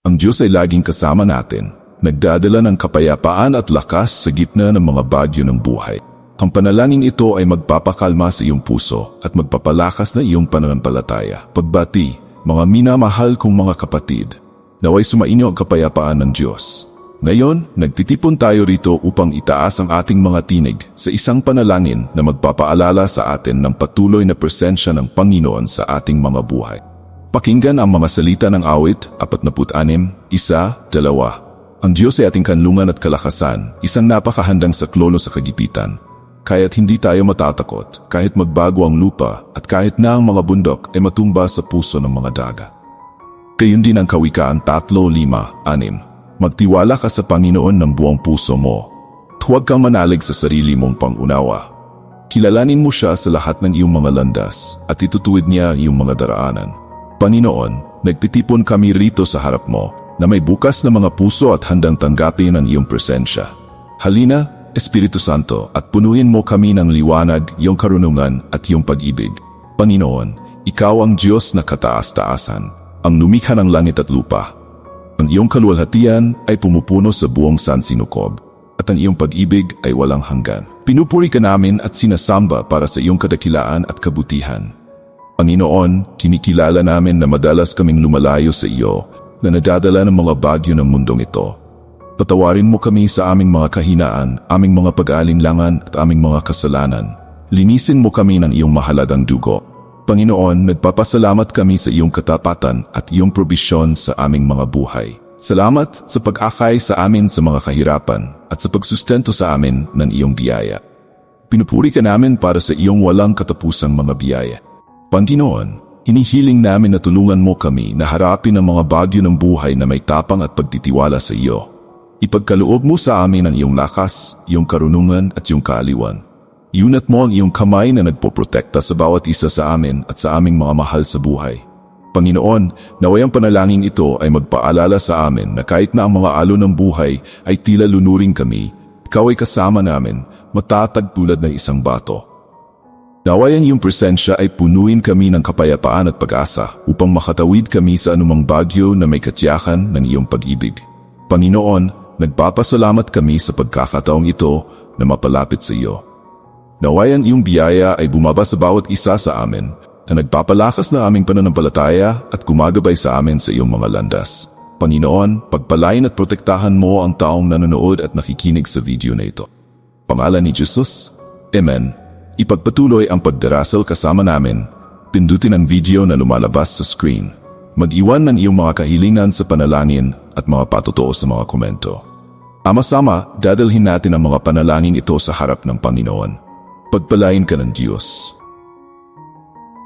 Ang Diyos ay laging kasama natin, nagdadala ng kapayapaan at lakas sa gitna ng mga bagyo ng buhay. Ang panalangin ito ay magpapakalma sa iyong puso at magpapalakas na iyong pananampalataya. Pagbati, mga minamahal kong mga kapatid, naway sumainyo ang kapayapaan ng Diyos. Ngayon, nagtitipon tayo rito upang itaas ang ating mga tinig sa isang panalangin na magpapaalala sa atin ng patuloy na presensya ng Panginoon sa ating mga buhay. Pakinggan ang mga salita ng awit, 46, isa, dalawa. Ang Diyos ay ating kanlungan at kalakasan, isang napakahandang saklolo sa kagipitan. Kaya't hindi tayo matatakot, kahit magbago ang lupa at kahit na ang mga bundok ay matumba sa puso ng mga dagat. Gayun din ang kawikaan 3, 5, 6. Magtiwala ka sa Panginoon ng buong puso mo. Huwag kang manalig sa sarili mong pangunawa. Kilalanin mo siya sa lahat ng iyong mga landas at itutuwid niya iyong mga daraanan. Panginoon, nagtitipon kami rito sa harap mo na may bukas na mga puso at handang tanggapin ang iyong presensya. Halina, Espiritu Santo, at punuin mo kami ng liwanag, iyong karunungan at iyong pag-ibig. Panginoon, ikaw ang Diyos na kataas-taasan, ang lumikha ng langit at lupa. Ang iyong kaluwalhatian ay pumupuno sa buong sansinukob, at ang iyong pag-ibig ay walang hanggan. Pinupuri ka namin at sinasamba para sa iyong kadakilaan at kabutihan. Panginoon, kinikilala namin na madalas kaming lumalayo sa iyo na nadadala ng mga bagyo ng mundong ito. Tatawarin mo kami sa aming mga kahinaan, aming mga pag-aalinlangan at aming mga kasalanan. Linisin mo kami ng iyong mahalagang dugo. Panginoon, nagpapasalamat kami sa iyong katapatan at iyong probisyon sa aming mga buhay. Salamat sa pag-akay sa amin sa mga kahirapan at sa pagsustento sa amin ng iyong biyaya. Pinupuri ka namin para sa iyong walang katapusang mga biyaya. Panginoon, hinihiling namin na tulungan mo kami na harapin ang mga bagyo ng buhay na may tapang at pagtitiwala sa iyo. Ipagkaloob mo sa amin ang iyong lakas, iyong karunungan at iyong kaaliwan. Iunat mo ang iyong kamay na nagpoprotekta sa bawat isa sa amin at sa aming mga mahal sa buhay. Panginoon, naway ang panalangin ito ay magpaalala sa amin na kahit na ang mga alon ng buhay ay tila lunuring kami, ikaw ay kasama namin, matatag tulad ng isang bato. Naway ang iyong presensya ay punuin kami ng kapayapaan at pag-asa upang makatawid kami sa anumang bagyo na may katiyakan ng iyong pag-ibig. Panginoon, nagpapasalamat kami sa pagkakataong ito na mapalapit sa iyo. Naway ang iyong biyaya ay bumaba sa bawat isa sa amin na nagpapalakas na aming pananampalataya at gumagabay sa amin sa iyong mga landas. Panginoon, pagpalain at protektahan mo ang taong nanonood at nakikinig sa video na ito. Pangalan ni Jesus, Amen. Ipagpatuloy ang pagdarasal kasama namin. Pindutin ang video na lumalabas sa screen. Mag-iwan ng iyong mga kahilingan sa panalangin at mga patotoo sa mga komento. Ama-sama, dadalhin natin ang mga panalangin ito sa harap ng Panginoon. Pagpalain ka ng Diyos.